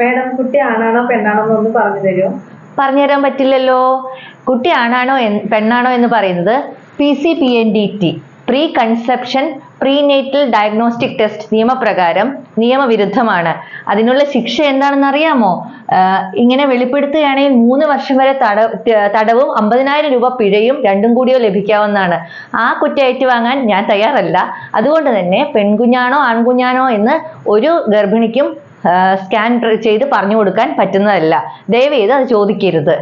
Madam കുട്ടി ആണാണോ പെണ്ണാണോ എന്നൊന്ന് പറഞ്ഞു തരുമോ? പറഞ്ഞുതരാൻ പറ്റില്ലല്ലോ. കുട്ടി ആണാണോ പെണ്ണാണോ എന്ന് പറയുന്നത് P C P N D T pre conception prenatal diagnostic test നിയമപ്രകാരം നിയമവിരുദ്ധമാണ്. അതിനുള്ള ശിക്ഷ എന്താണെന്ന് അറിയാമോ? ഇങ്ങനെ വെളിപ്പെടുത്തുകയാണെങ്കിൽ മൂന്ന് വർഷം വരെ തട തടവും അമ്പതിനായിരം രൂപ പിഴയും രണ്ടും കൂടിയോ ലഭിക്കാവുന്നതാണ്. ആ കുറ്റം ഏറ്റുവാങ്ങാൻ ഞാൻ തയ്യാറല്ല. അതുകൊണ്ട് തന്നെ പെൺകുഞ്ഞാണോ ആൺകുഞ്ഞാണോ എന്ന് ഒരു ഗർഭിണിക്കും സ്കാൻ ചെയ്ത് പറഞ്ഞു കൊടുക്കാൻ പറ്റുന്നതല്ല. ദയവേത് അത് ചോദിക്കരുത്.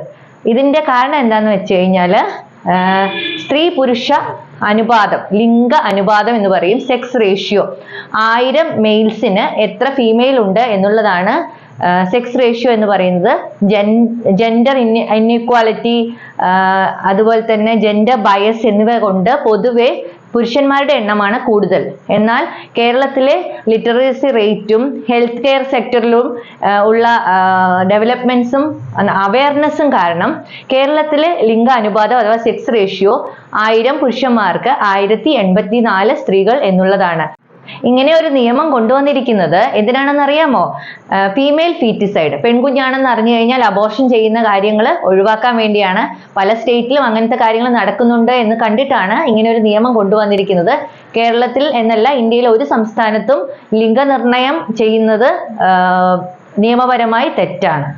ഇതിന്റെ കാരണം എന്താന്ന് വെച്ച് കഴിഞ്ഞാൽ സ്ത്രീ പുരുഷ അനുപാതം ലിംഗ അനുപാതം എന്ന് പറയും സെക്സ് റേഷ്യോ ആയിരം മെയിൽസിന് എത്ര ഫീമെയിൽ ഉണ്ട് എന്നുള്ളതാണ് സെക്സ് റേഷ്യോ എന്ന് പറയുന്നത്. ജെൻഡർ ഇൻഇക്വാലിറ്റി അതുപോലെ തന്നെ ജെൻഡർ ബയസ് എന്നിവ കൊണ്ട് പൊതുവെ പുരുഷന്മാരുടെ എണ്ണമാണ് കൂടുതൽ. എന്നാൽ കേരളത്തിലെ ലിറ്ററസി റേറ്റും ഹെൽത്ത് കെയർ സെക്ടറിലും ഉള്ള ഡെവലപ്മെന്റ്സും അവയർനെസ്സും കാരണം കേരളത്തിലെ ലിംഗ അനുപാതം അഥവാ സെക്സ് റേഷ്യോ ആയിരം പുരുഷന്മാർക്ക് ആയിരത്തി എൺപത്തി നാല് സ്ത്രീകൾ എന്നുള്ളതാണ്. ഇങ്ങനെ ഒരു നിയമം കൊണ്ടുവന്നിരിക്കുന്നത് എന്തിനാണെന്ന് അറിയാമോ? ഫീമെയിൽ ഫീറ്റിസൈഡ് പെൺകുഞ്ഞാണെന്ന് അറിഞ്ഞു കഴിഞ്ഞാൽ അബോർഷൻ ചെയ്യുന്ന കാര്യങ്ങൾ ഒഴിവാക്കാൻ വേണ്ടിയാണ് പല സ്റ്റേറ്റിലും അങ്ങനത്തെ കാര്യങ്ങൾ നടക്കുന്നുണ്ട് എന്ന് കണ്ടിട്ടാണ് ഇങ്ങനെ ഒരു നിയമം കൊണ്ടുവന്നിരിക്കുന്നത്. കേരളത്തിൽ എന്നല്ല ഇന്ത്യയിലെ ഒരു സംസ്ഥാനത്തും ലിംഗനിർണയം ചെയ്യുന്നത് നിയമപരമായി തെറ്റാണ്.